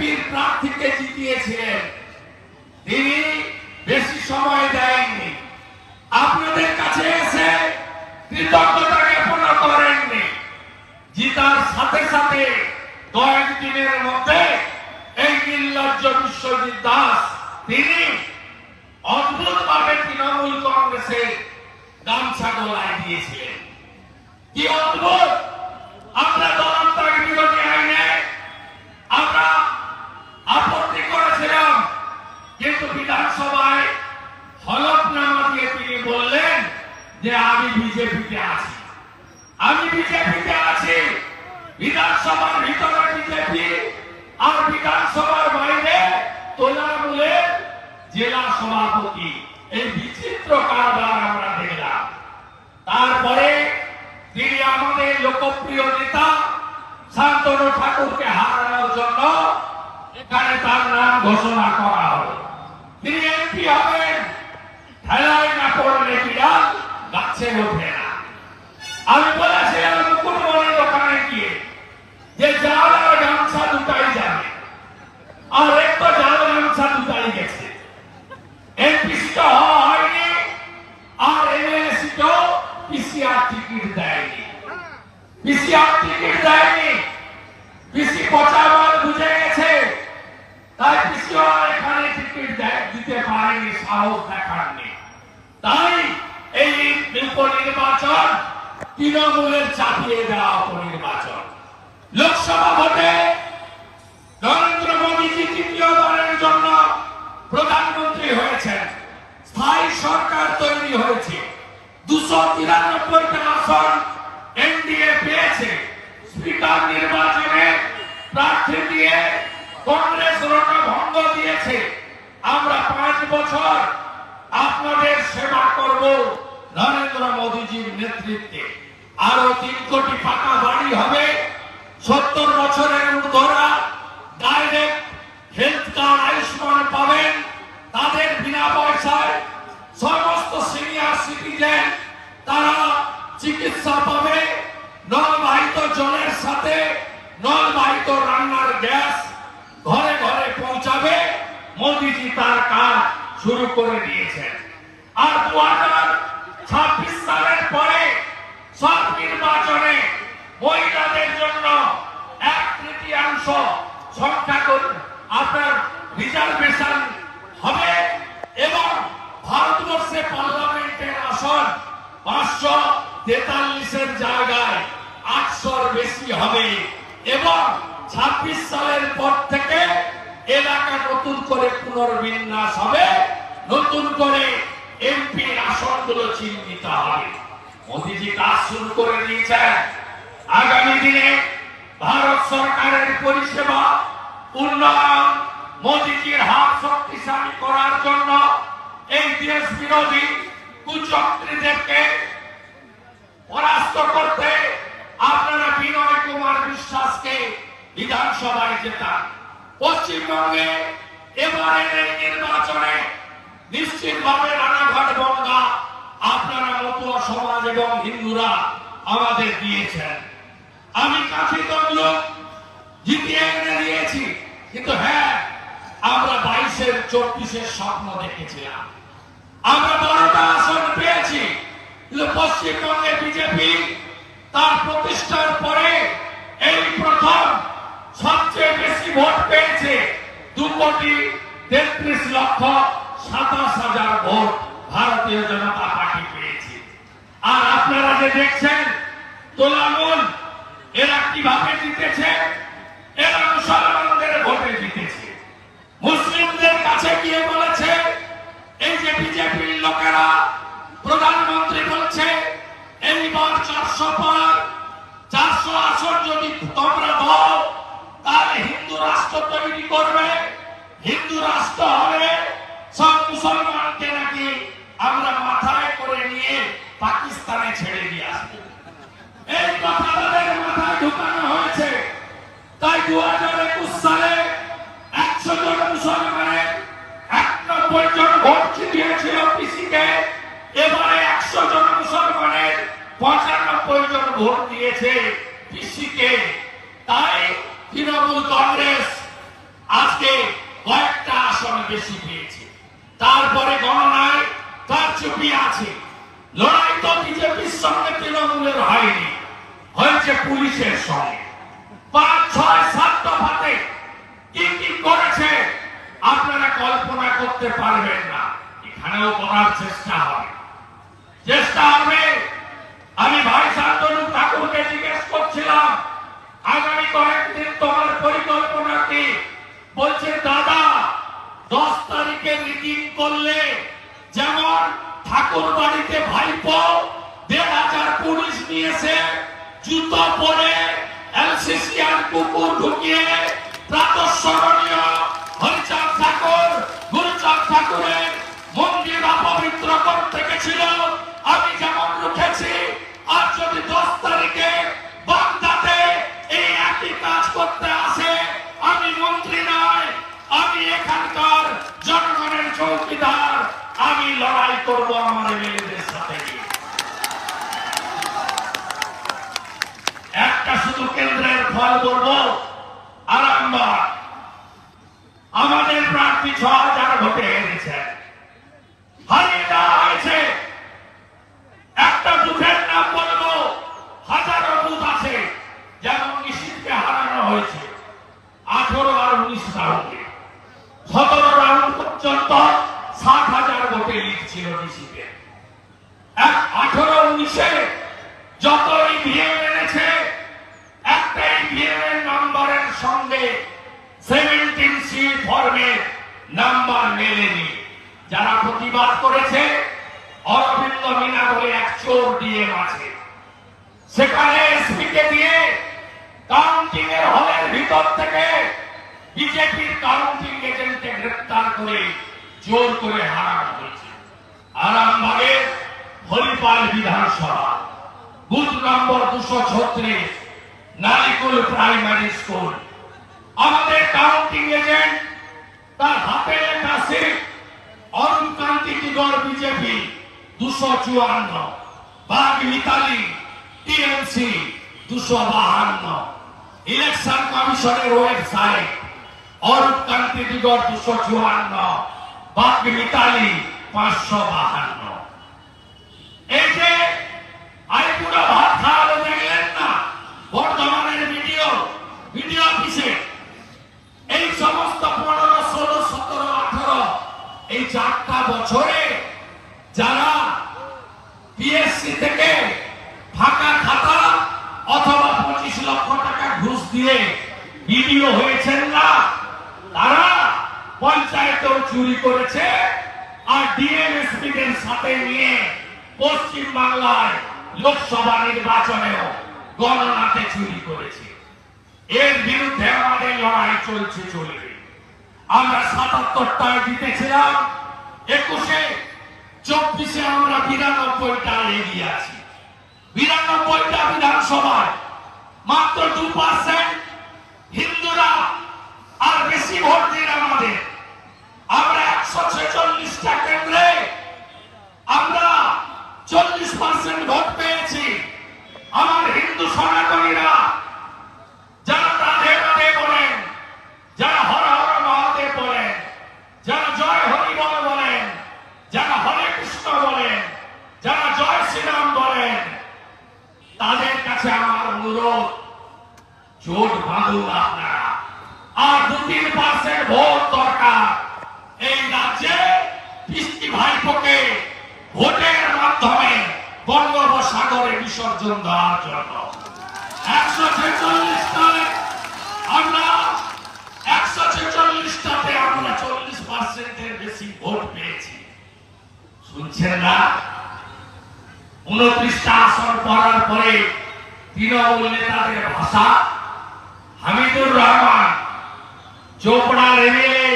বিজেপির প্রার্থীকে জিতিয়েছিলেন। তিনি বেশি সময় দেয়নি আপনাদের কাছে এসে কৃতজ্ঞতা জ্ঞাপন করেননি। জিতার সাথে সাথে কয়েক দিনের মধ্যে এই নির্লজ্জ বিশ্বজিৎ দাস তিনি অদ্ভুত ভাবে তৃণমূল কংগ্রেসের গামছা গলায় দিয়েছিলেন। কি অদ্ভুত? আমরা দলান্তর বিরোধী আপত্তি করেছিলাম, কিন্তু বিধানসভায় হলফনামা দিয়ে তিনি বললেন যে আমি বিজেপিতে আছি। আমি বিজেপিতে আছি, বিধানসভার ভিতরে বিজেপি আর বিধানসভার বাইরে তোলামূলের জেলা সভাপতি। এই বিচিত্র কারবার আমরা দেখলাম। তারপরে তিনি আমাদের লোকপ্রিয় নেতা শান্তনু ঠাকুরকে হারানোর জন্য এখানে তার নাম ঘোষণা করা হলো তিনি এমপি হবেন ঠেলায় না পড়লে বিড়াল গাছে ওঠে না। আমি বলেছিলাম, মুকুটমণির ওখানে গিয়ে যে যারা গামছা দুটাই যাবে আর এক তো যারা গামছা দুটাই গেছে। এমপি সিটও হয়নি, আর এমএলএ সিটও পিসিআর টিকিট দেয়নি। পিসিআর টিকিট দেয়নি, পিসি পচাবার তৃণমূলের চাপিয়ে দেওয়া উপনির্বাচন। লোকসভা ভোটে নরেন্দ্র মোদীজি তৃতীয়বারের জন্য প্রধানমন্ত্রী হয়েছেন। স্থায়ী সরকার তৈরি হয়েছে। দুশো তিরানব্বইটা আসন এনডিএ পেয়েছে। স্পিকার নির্বাচনে প্রার্থী দিয়ে কংগ্রেস ভঙ্গ দিয়েছে। আমরা পাঁচ বছর আপনাদের সেবা করব নরেন্দ্র মোদীজির নেতৃত্বে। আরও তিন কোটি পাকা বাড়ি হবে। সত্তর বছরের ঊর্ধ্বরা ডাইরেক্ট হেলথ কার্ড আয়ুষ্মান পাবেন। তাদের বিনা পয়সায় সমস্ত সিনিয়র সিটিজেন তারা চিকিৎসা পাবে। নলবাহিত জলের সাথে নলবাহিত রান্নার গ্যাস তার কাজ শুরু করে দিয়েছেন। আর দু হাজার ছাব্বিশ সালের পরে সব নির্বাচনে মহিলাদের জন্য এক তৃতীয়াংশ সংখ্যা আপনার রিজার্ভেশন হবে এবং ভারতবর্ষে পার্লামেন্টের আসন পাঁচশো তেতাল্লিশের জায়গায় আটশোর বেশি হবে এবং ছাব্বিশ সালের পর থেকে এলাকা নতুন করে পুনর্বিন্যাস হবে, নতুন করে এমপি আসনগুলো চিহ্নিত হবে। মোদীজি কাজ শুরু করে দিয়েছেন। আগামী দিনে ভারত সরকারের পরিষেবা উন্নয়ন মোদীজির হাত শক্তিশালী করার জন্য এই দেশ বিরোধী কুচক্রীদেরকে পরাস্ত করতে আপনারা বিনয় কুমার বিশ্বাসকে বিধানসভায় জেতান পশ্চিমবঙ্গে এবারের এই নির্বাচনে নিশ্চিতভাবে রানাঘাট বনগা আপনারা মতুয়া সমাজ এবং হিন্দুরা আমাদের দিয়েছেন। আমি কাছে জিতিয়ে এনে দিয়েছি। কিন্তু হ্যাঁ আমরা বাইশের, চব্বিশের স্বপ্ন দেখেছিলাম। আমরা বারোটা আসন পেয়েছি, কিন্তু পশ্চিমবঙ্গে বিজেপি তার প্রতিষ্ঠার পরে এই প্রথম সবচেয়ে বেশি ভোট পেয়েছে দু কোটি তেত্রিশ লক্ষ সাতাশ হাজার ভোট ভারতীয় জনতা পার্টি পেয়েছে। আর আপনারা যে দেখছেন তোলামূল এরা কীভাবে জিতেছে? এরা মুসলমানদের ভোটে জিতেছে। মুসলিমদের কাছে গিয়ে বলেছে, এই যে বিজেপির লোকেরা প্রধানমন্ত্রী বলছে এইবার চারশো পার করবে, হিন্দু রাষ্ট্র হবে, সব মুসলমানকে নাকি আমরা মাথায় করে নিয়ে পাকিস্তানে ছেড়ে দিয়ে আসব। এই কথা তাদের মাথায় ঢুকানো হয়েছে। তাই দু হাজার একুশ সালে একশো জন মুসলমানের একানব্বই জন ভোট ছিটিয়েছিল পিসিকে। এবারে একশো জন মুসলমানের পঁচানব্বই জন ভোট দিয়েছে পিসিকে। আজকে কয়েকটা আসন বেশি পেয়েছে। তারপরে গণনায় তার চুপি আছে। লড়াই তো বিজেপির সঙ্গে তৃণমূলের হয়নি, হয়েছে পুলিশের সঙ্গে। পাঁচ, ছয়, সাত দফাতে কি কি করেছে আপনারা কল্পনা করতে পারবেন না। এখানেও করার চেষ্টা হবে। চেষ্টা হবে, আমি ভাই শান্তনু ঠাকুরকে জিজ্ঞেস করছিলাম, আগামী কয়েকদিন তোমার পরিকল্পনা কি? বলছে, দাদা, দশ তারিখে মিটিং করলে যেমন ঠাকুর বাড়িতে ভাইপো দেড় হাজার পুলিশ নিয়েছে, জুতো পরে কুকুর ঢুকিয়ে প্রাতঃস্মরণীয় হরিচাঁদ ঠাকুর, গুরুচাঁদ ঠাকুরের মন্দির অপবিত্র করতে গেছিল আমি যেমন রুখেছি আর যদি দশ তারিখে আমি এখানকার জনগণের চৌকিদার, আমি লড়াই করব আমার মেয়েদের সাথে। একটা শুধু কেন্দ্রের ফল বলব, আরামবাগ। আমাদের প্রার্থী ছ হাজার ভোটে হেরেছে হারিয়ে দেওয়া হয়েছে একটা বুথের নাম বলব হাজারো বুথ আছে যেমন নিশ্চিতকে হারানো হয়েছে আঠারো আর উনিশ রাউন্ডে সতেরো রাউন্ড পর্যন্ত ষাট হাজার ভোটে লিড ছিল নিশ্চিতে এক আঠারো উনিশে যত ইভিএম এনেছে একটা ইভিএম এর নম্বরের সঙ্গে সেভেন্টিন সি ফর্মে নাম্বার মেলেনি যারা প্রতিবাদ করেছে অরবিন্দ মিনা বলে চোর ডিএম আছে সেখানে এসপিকে দিয়ে কাউন্টিং এর হলের ভিতর থেকে বিজেপির কাউন্টিং এজেন্টকে গ্রেপ্তার করে জোর করে হারানো হয়েছে। আরামবাগের হরিপাল বিধানসভা, বুথ নম্বর দুশো ছত্রিশ নালিকুল প্রাইমারি স্কুল। আমাদের কাউন্টিং এজেন্ট তার হাতে লেখা সিট অরুণ কান্তি বিজেপি দুশো চুয়ান্ন। বাঘ মিতালি, টিএমসি দুশো বাহান্ন। ইলেকশন কমিশনের ওয়েবসাইট অরূপ কান্তি দিগর দুশো চুয়ান্ন। বাঘ মিতালি পাঁচশো বাহান্ন। এই যে আইপুরা ভাত খাওয়ালো দেখলেন না? বর্ধমানের ভিডিও ভিডিও অফিসে। এই সমস্ত পনেরো, ষোলো, সতেরো, আঠারো, এই চারটা বছরে যারা পিএসসি থেকে ফাঁকা খাতা অথবা পঁচিশ লক্ষ টাকা ঘুষ দিয়ে ভিডিও হয়েছেন না। তারা পঞ্চায়েতেও চুরি করেছে আর ডিএমএসপিদের সাথে নিয়ে পশ্চিম বাংলায় লোকসভা নির্বাচনেও গণনাতে চুরি করেছে। এর বিরুদ্ধে আমাদের লড়াই চলছে চলবে। আমরা সাতাত্তরটায় জিতেছিলাম, একুশে চব্বিশে আমরা বিরানব্বইটা এগিয়ে আছি। বিরানব্বইটা বিধানসভায় মাত্র দু পার্সেন্ট হিন্দুরা আর বেশি ভোট দিন আমাদের। আমরা একশো ছেচল্লিশটা কেন্দ্রে আমরা চল্লিশ পার্সেন্ট ভোট পেয়েছি। আমার হিন্দু সনাতনীরা, যারা শুনছেন না? উনত্রিশটা আসন পড়ার পরে তৃণমূল নেতাদের ভাষা, হামিদুর রহমান, চোপড়ার এমএলএ,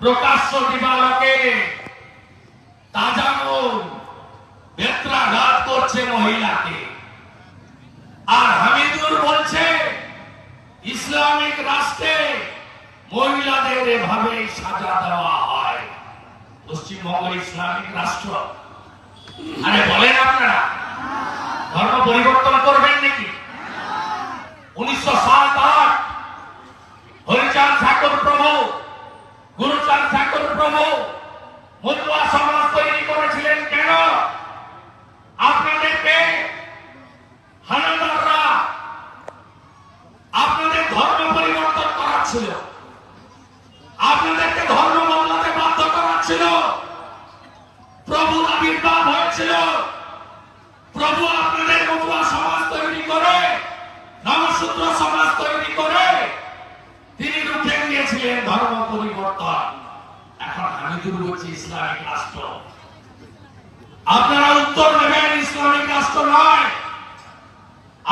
প্রকাশ্য দিবালকে বেত্রাঘাত করছে মহিলাকে। আর হামিদুর বলছে, ইসলামিক রাষ্ট্রে মহিলাদের এভাবে সাজা দেওয়া হয়। পশ্চিমবঙ্গ ইসলামিক রাষ্ট্র। আরে বলেন আপনারা ধর্ম পরিবর্তন করবেন শুরু করছি ইসলামিক রাষ্ট্র। আপনারা উত্তর দেবেন, ইসলামিক রাষ্ট্র নয়।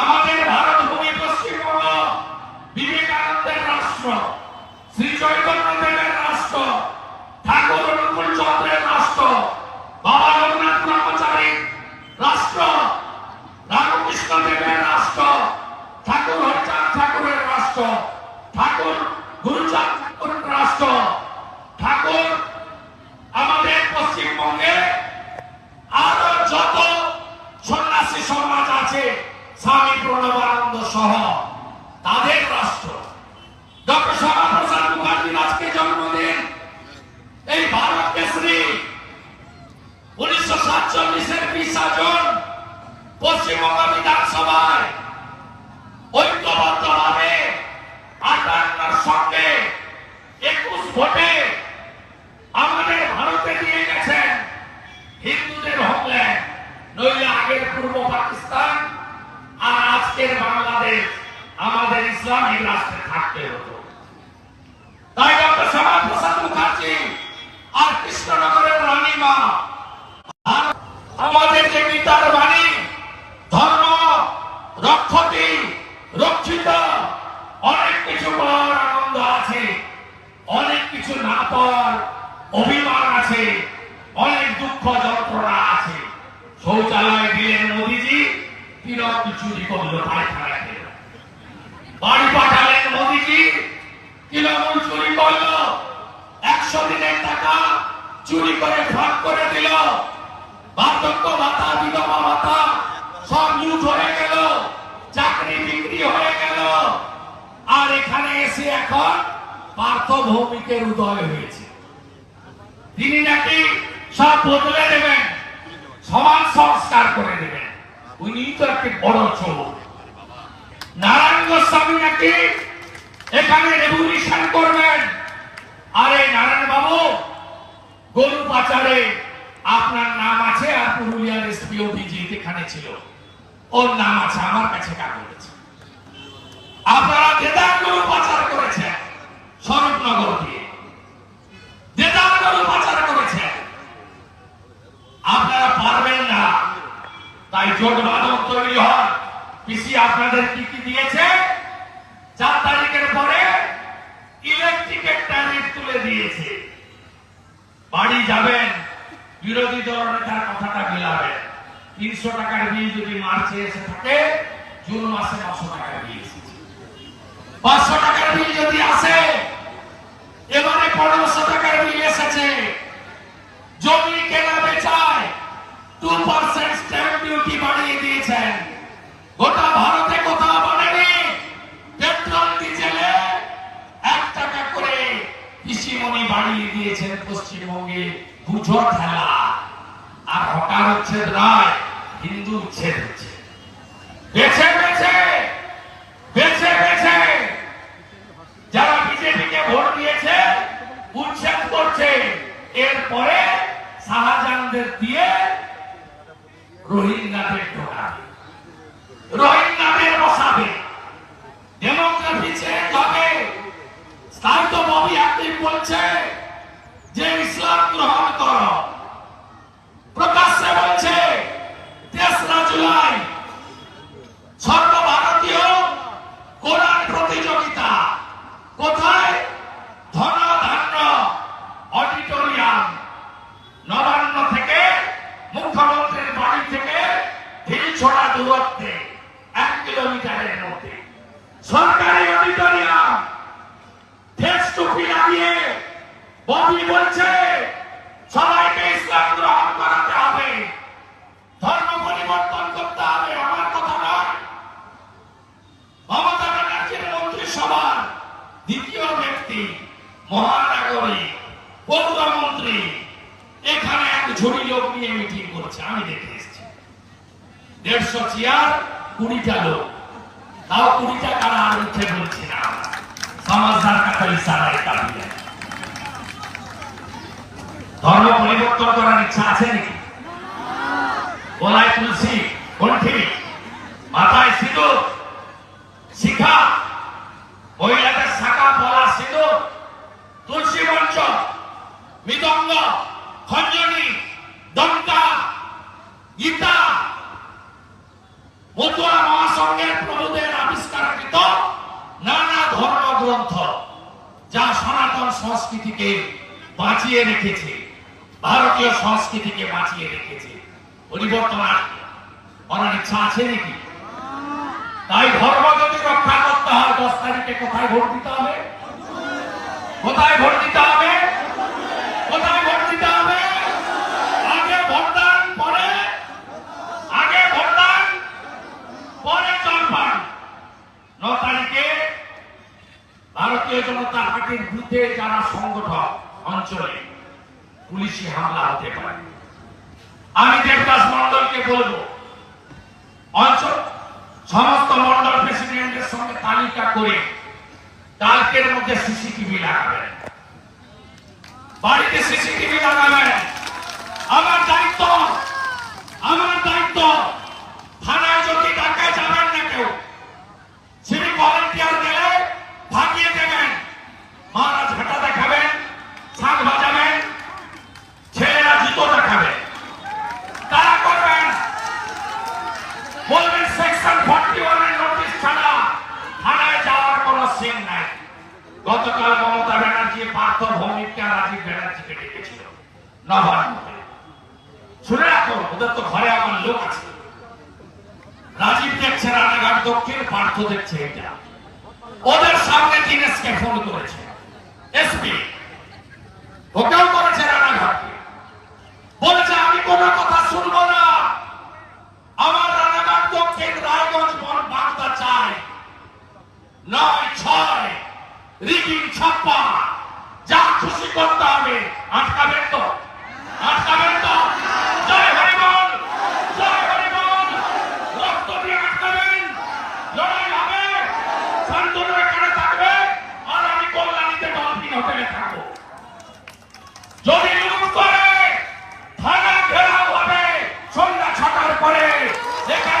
আমাদের ভারত ভূমি পশ্চিমবঙ্গ বিবেকানন্দের রাষ্ট্র, শ্রী চৈতন্য দেবের রাষ্ট্র, ঠাকুর অনুকূল চন্দ্রের রাষ্ট্র, বাবা জগন্নাথ ব্রহ্মচারীর রাষ্ট্র, রামকৃষ্ণ দেবের রাষ্ট্র ঠাকুর হরিচাঁদ ঠাকুরের রাষ্ট্র ঠাকুর গুরুচাঁদ ঠাকুরের রাষ্ট্র ঠাকুর আমাদের পশ্চিমবঙ্গে আরও যত সন্ন্যাসী সমাজ আছে স্বামী প্রণবানন্দ সহ তাদের রাষ্ট্র। ডক্টর শ্যামাপ্রসাদ মুখার্জির আজকে জন্মদিন। এই ভারত কেশরী উনিশশো সাতচল্লিশের বিশা জন পশ্চিমবঙ্গ বিধানসভায় ঐক্যবদ্ধভাবে আটান্নর সঙ্গে একুশ ভোটে আমাদের ভারতে দিয়ে গেছেন হিন্দুদের হোমল্যান্ড নইলে আগের পূর্ব পাকিস্তান আর আজকের বাংলাদেশ আমাদের ইসলামিক রাষ্ট্রে থাকতে হতো। তাই ডক্টর শ্যামা প্রসাদ মুখার্জি আর কৃষ্ণনগরের রানীমা আর আমাদের যে গীতার বাণী ধর্ম রক্ষতি রক্ষিত অনেক কিছু পাওয়ার আনন্দ আছে অনেক কিছু না পাওয়ার অভিমান আছে অনেক দুঃখ যন্ত্রণা আছে শৌচালয় দিলেন মোদিজি তিলক চুরি করল পায়খানা খেলো বাড়ি পাঠালেন মোদিজি তৃণমূল চুরি করল একশো দিনের টাকা চুরি করে ফাঁক করে দিল বার্ধক্য ভাতা বিধবা ভাতা সব লুট হয়ে গেল চাকরি বিক্রি হয়ে গেল আর এখানে এসে এখন পার্থ ভৌমিকের উদয় হয়েছে। তিনি নাকি সব বদলে দেবেন সমাজ সংস্কার করে দেবেন। উনি তো একটি বড় চোর। নারায়ণ গোস্বামী নাকি এখানে রেভলিউশন করবেন। আরে নারায়ণ বাবু, গরু পাচারে আপনার নাম আছে আর পুরুলিয়ার এসপি অভিজিৎ এখানে ছিল। ওর নাম আছে, আমার কাছে কাগজ আছে। আপনারা দেদার গরু পাচার করেছেন স্বরূপনগর দিয়ে দেদার গরু পাচার করেছেন। আপনারা পারবেন না। তাই জোট বাঁধন তৈরি হন পিসি আপনাদের কি কি দিয়েছে? চার তারিখের পরে ইলেকট্রিকের ট্যারিফ তুলে দিয়েছে। বাড়ি যাবেন, বিরোধী দল নেতার কথাটা মিলাবেন। তিনশো টাকার বিল যদি মার্চে এসে থাকে, জুন মাসে নশো টাকার বিল এসেছে পাঁচশো টাকার বিল যদি আসে এবারে পনেরোশো টাকার বিল এসেছে জমি কেনা বেচায় টু পার্সেন্ট স্ট্যাম্প ডিউটি বাড়িয়ে দিয়েছেন গোটা ভারতে কোথাও বাড়েনি পেট্রোল ডিজেলে এক টাকা করে কৃষিমণি বাড়িয়ে দিয়েছেন পশ্চিমবঙ্গে বুঝো ঠেলা আর হকার উচ্ছেদ নয় হিন্দু উচ্ছেদ হচ্ছে বেছে বেছে বেছে বেছে যারা বিজেপিকে ভোট দিয়েছে উচ্ছেদ করছে এরপরে শাহজাহানদের দিয়ে রোহিঙ্গাদের ঢোকাবে রোহিঙ্গাদের বসাবে ডেমোক্রেসি চেঞ্জ হবে তাই তো ববি একদিন বলছে যে ইসলাম গ্রহণ করো। কুড়িটা লোক। তাও কুড়িটা কারা আর উঠে বলছি না? সমাজদার ধর্ম পরিবর্তন করার ইচ্ছা আছে নাকি? গলায় তুলসী মাথায় সিঁদুর, শিখা, মহিলাদের শাখা বলা সিঁদুর, তুলসী মঞ্চ, মৃদঙ্গ, খঞ্জনি দন্তা গীতা মতুয়া মহাসংঘের প্রভুদের আবিষ্কারকৃত নানা ধর্ম গ্রন্থ যা সনাতন সংস্কৃতিকে বাঁচিয়ে রেখেছে, ভারতীয় সংস্কৃতিকে বাঁচিয়ে রেখেছে। পরিবর্তন করার ইচ্ছা আছে নাকি? তাই ধর্ম যদি রক্ষা করতে হয়, দশ তারিখে কোথায় ভোট দিতে হবে? কোথায় ভোট দিতে হবে? পুলিশি হামলা 벗겨! Yeah.